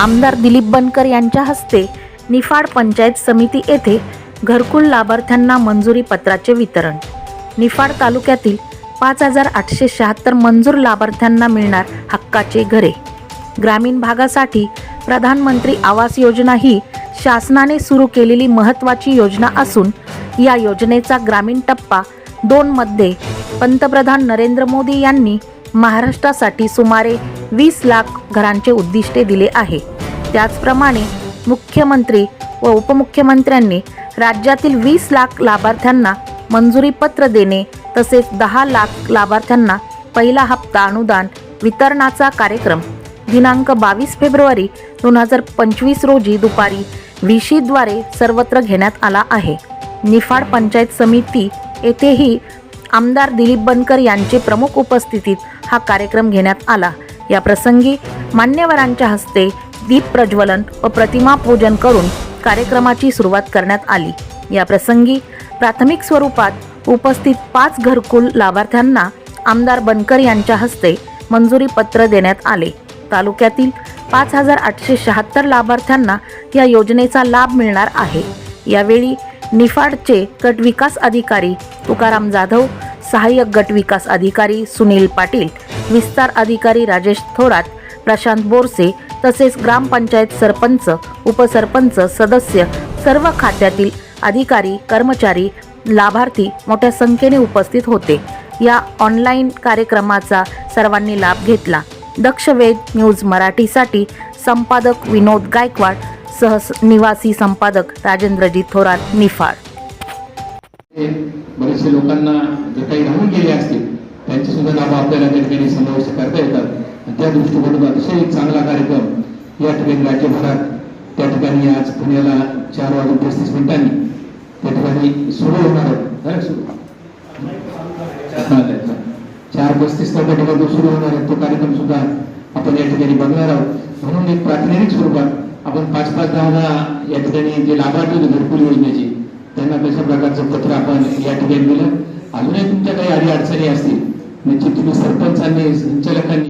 आमदार दिलीप बनकर यांच्या हस्ते निफाड पंचायत समिती येथे घरकुल लाभार्थ्यांना मंजुरी पत्राचे वितरण. निफाड तालुक्यातील पाच हजार आठशे शहात्तर मंजूर लाभार्थ्यांना मिळणार हक्काचे घरे. ग्रामीण भागासाठी प्रधानमंत्री आवास योजना ही शासनाने सुरू केलेली महत्त्वाची योजना असून या योजनेचा ग्रामीण टप्पा दोनमध्ये पंतप्रधान नरेंद्र मोदी यांनी महाराष्ट्रासाठी सुमारे वीस लाख घरांचे उद्दिष्टे दिले आहे. त्याचप्रमाणे मुख्यमंत्री व उपमुख्यमंत्र्यांनी राज्यातील वीस लाख लाभार्थ्यांना मंजुरीपत्र देणे तसेच दहा लाख लाभार्थ्यांना पहिला हप्ता अनुदान वितरणाचा कार्यक्रम. दिनांक बावीस फेब्रुवारी दोन हजार पंचवीस रोजी दुपारी विशीद्वारे सर्वत्र घेण्यात आला आहे. निफाड पंचायत समिती येथेही आमदार दिलीप बनकर यांचे प्रमुख उपस्थितीत हा कार्यक्रम घेण्यात आला. या प्रसंगी मान्यवरांच्या हस्ते दीप प्रज्वलन व प्रतिमा पूजन करून कार्यक्रमाची सुरुवात करण्यात आली. या प्रसंगी प्राथमिक स्वरूपात उपस्थित पाच घरकुल लाभार्थ्यांना आमदार बनकर यांच्या हस्ते मंजुरी पत्र देण्यात आले. तालुक्यातील पाच हजार आठशे शहात्तर लाभार्थ्यांना या योजनेचा लाभ मिळणार आहे. यावेळी निफाडचे गट विकास अधिकारी तुकाराम जाधव सहाय्यक गट विकास अधिकारी सुनील पाटील विस्तार अधिकारी राजेश थोरात प्रशांत बोरसे तसेच ग्रामपंचायत सरपंच उपसरपंच सदस्य सर्व खात्यातील अधिकारी कर्मचारी लाभार्थी मोठ्या संख्येने उपस्थित होते. या ऑनलाईन कार्यक्रमाचा सर्वांनी लाभ घेतला. दक्ष वेद न्यूज मराठीसाठी संपादक विनोद गायकवाड सह निवासी संपादक राजेंद्रजी थोरात निफाड. बरेचसे लोकांना जे काही राहून गेले असतील त्यांचे सुद्धा लाभ आपल्याला त्या ठिकाणी समाविष्ट करता येतात. त्या दृष्टिकोनातून अतिशय एक चांगला कार्यक्रम या ठिकाणी राज्यभरात त्या ठिकाणी आज पुण्याला चार वाजून पस्तीस मिनिटांनी त्या ठिकाणी सुरू होणार आहे. चार पस्तीस त्या ठिकाणी सुरू होणार आहे. तो कार्यक्रम सुद्धा आपण या ठिकाणी बघणार आहोत. म्हणून एक प्रातिनिधिक स्वरूपात आपण पाच पाच दहा दहा या ठिकाणी जे लाभार्थी होते घरकुल योजनेचे त्यांना कशा प्रकारचं पत्र आपण या ठिकाणी दिलं? अजूनही तुमच्या काही अडी अडचणी असतील निश्चित तुम्ही सरपंचांनी संचालकांनी